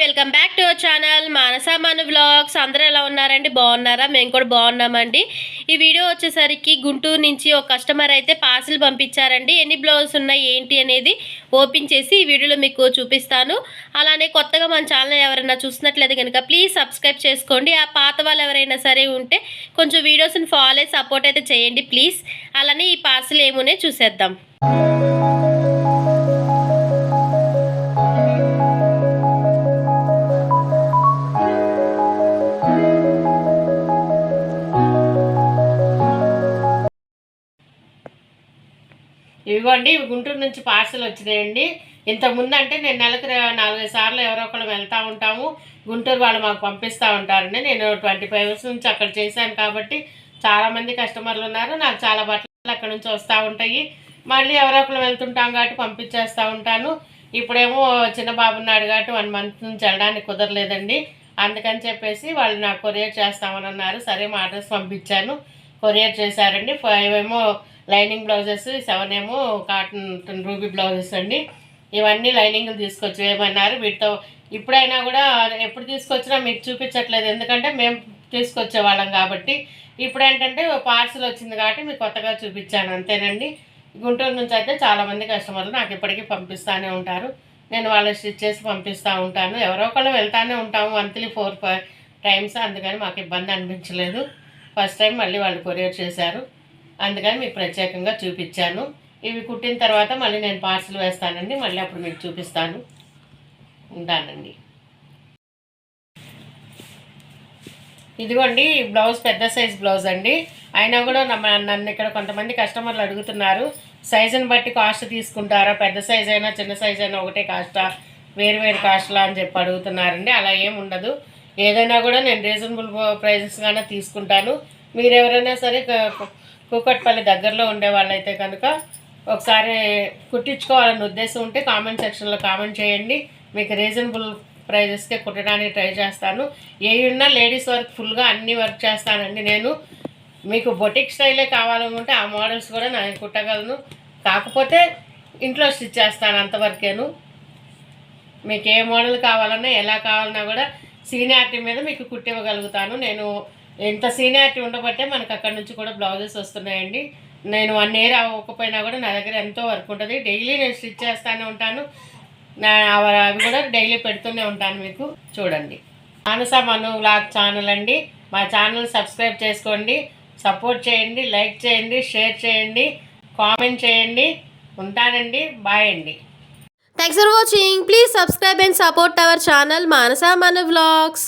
Welcome back to our channel మానసామాను blogs vlogs. అందరూ ఎలా ఉన్నారండి? బాగున్నారా? మేము కూడా బాగున్నామండి. ఈ వీడియో వచ్చేసరికి గుంటూరు నుంచి ఒక కస్టమర్ అయితే పార్సిల్ పంపించారండి. ఎన్ని బ్లౌజ్ ఉన్నాయి ఏంటి అనేది ఓపెన్ చేసి ఈ వీడియోలో మీకు చూపిస్తాను. అలానే కొత్తగా మన ఛానల్ ఎవరైనా చూసినట్లయితే కనుక ప్లీజ్ సబ్స్క్రైబ్ చేసుకోండి. ఆ పాత వాళ్ళు ఎవరైనా సరే ఉంటే కొంచెం వీడియోస్ని ఫాలో అయ్యి సపోర్ట్ అయితే చేయండి ప్లీజ్. అలానే ఈ పార్సిల్ ఏమునే చూసేద్దాం. ఇవిగోండి ఇవి గుంటూరు నుంచి పార్సల్ వచ్చినాయండి. ఇంతకుముందు అంటే నేను నెలకు నాలుగైదు సార్లు ఎవరో ఒకళ్ళు వెళ్తూ ఉంటాము. గుంటూరు వాళ్ళు మాకు పంపిస్తూ ఉంటారండి. నేను ట్వంటీ ఫైవ్ ఇయర్స్ నుంచి అక్కడ చేశాను కాబట్టి చాలామంది కస్టమర్లు ఉన్నారు. నాకు చాలా బట్టలు అక్కడ నుంచి వస్తూ ఉంటాయి. మళ్ళీ ఎవరో ఒకళ్ళు వెళ్తుంటాం కాబట్టి పంపించేస్తూ ఉంటాను. ఇప్పుడేమో చిన్న బాబు ఉన్నాడు కాబట్టి వన్ మంత్ నుంచి వెళ్ళడానికి కుదరలేదండి. అందుకని చెప్పేసి వాళ్ళు నాకు కొరియర్ చేస్తామని అన్నారు. సరే మా అడ్రస్ పంపించాను. కొరియర్ చేశారండి. ఫైవ్ ఏమో లైనింగ్ బ్లౌజెస్ సెవెన్ ఏమో కాటన్ రూబీ బ్లౌజెస్ అండి. ఇవన్నీ లైనింగ్లు తీసుకొచ్చి ఏమన్నారు వీటితో ఇప్పుడైనా కూడా ఎప్పుడు తీసుకొచ్చినా మీకు చూపించట్లేదు. ఎందుకంటే మేము తీసుకొచ్చే వాళ్ళం కాబట్టి. ఇప్పుడు ఏంటంటే పార్సిల్ వచ్చింది కాబట్టి మీకు కొత్తగా చూపించాను. అంతేనండి. గుంటూరు నుంచి అయితే చాలామంది కస్టమర్లు నాకు ఇప్పటికీ పంపిస్తూనే ఉంటారు. నేను వాళ్ళు స్టిచ్ చేసి పంపిస్తూ ఉంటాను. ఎవరో ఒకళ్ళు వెళ్తానే ఉంటాము మంత్లీ ఫోర్ ఫైవ్ టైమ్స్. అందుకని మాకు ఇబ్బంది అనిపించలేదు. ఫస్ట్ టైం మళ్ళీ వాళ్ళు కొరియర్ చేశారు. అందుకని మీకు ప్రత్యేకంగా చూపించాను. ఇవి కుట్టిన తర్వాత మళ్ళీ నేను పార్సిల్ వేస్తానండి. మళ్ళీ అప్పుడు మీకు చూపిస్తాను. ఉంటానండి. ఇదిగోండి ఈ బ్లౌజ్ పెద్ద సైజ్ బ్లౌజ్ అండి. అయినా కూడా నమ్మ- నన్ను ఇక్కడ కొంతమంది కస్టమర్లు అడుగుతున్నారు. సైజుని బట్టి కాస్ట్ తీసుకుంటారా? పెద్ద సైజ్ అయినా చిన్న సైజ్ అయినా ఒకటే కాస్టా? వేరు వేరు కాస్ట్లా అని చెప్పి అడుగుతున్నారండి. అలా ఏం ఉండదు. ఏదైనా కూడా నేను రీజనబుల్ ప్రైజెస్గానే తీసుకుంటాను. మీరు ఎవరైనా సరే కూకట్పల్లి దగ్గరలో ఉండే వాళ్ళైతే కనుక ఒకసారి కుట్టించుకోవాలనే ఉద్దేశం ఉంటే కామెంట్ సెక్షన్లో కామెంట్ చేయండి. మీకు రీజనబుల్ ప్రైజెస్కే కుట్టడానికి ట్రై చేస్తాను. ఏ ఉన్నా లేడీస్ వర్క్ ఫుల్గా అన్ని వర్క్ చేస్తానండి నేను. మీకు బొటిక్ స్టైలే కావాలనుకుంటే ఆ మోడల్స్ కూడా నేను కుట్టగలను. కాకపోతే ఇంట్లో స్టిచ్ చేస్తాను అంతవరకేను. మీకు ఏ మోడల్ కావాలన్నా ఎలా కావాలన్నా కూడా సీనియారిటీ మీద మీకు కుట్టివ్వగలుగుతాను. నేను ఎంత సీనియారిటీ ఉండబట్టే మనకు అక్కడ నుంచి కూడా బ్లౌజెస్ వస్తున్నాయండి. నేను వన్ ఇయర్ అవ్వకపోయినా కూడా నా దగ్గర ఎంతో వర్క్ ఉంటుంది. డైలీ నేను స్టిచ్ చేస్తూనే ఉంటాను. అవి కూడా డైలీ పెడుతూనే ఉంటాను మీకు. చూడండి. మానస మను వ్లాగ్ ఛానల్ అండి. మా ఛానల్ సబ్స్క్రైబ్ చేసుకోండి. సపోర్ట్ చేయండి. లైక్ చేయండి. షేర్ చేయండి. కామెంట్ చేయండి. ఉంటానండి. బాయ్ అండి. Thanks for watching please subscribe and support our channel Manasa మన వ్లాగ్స్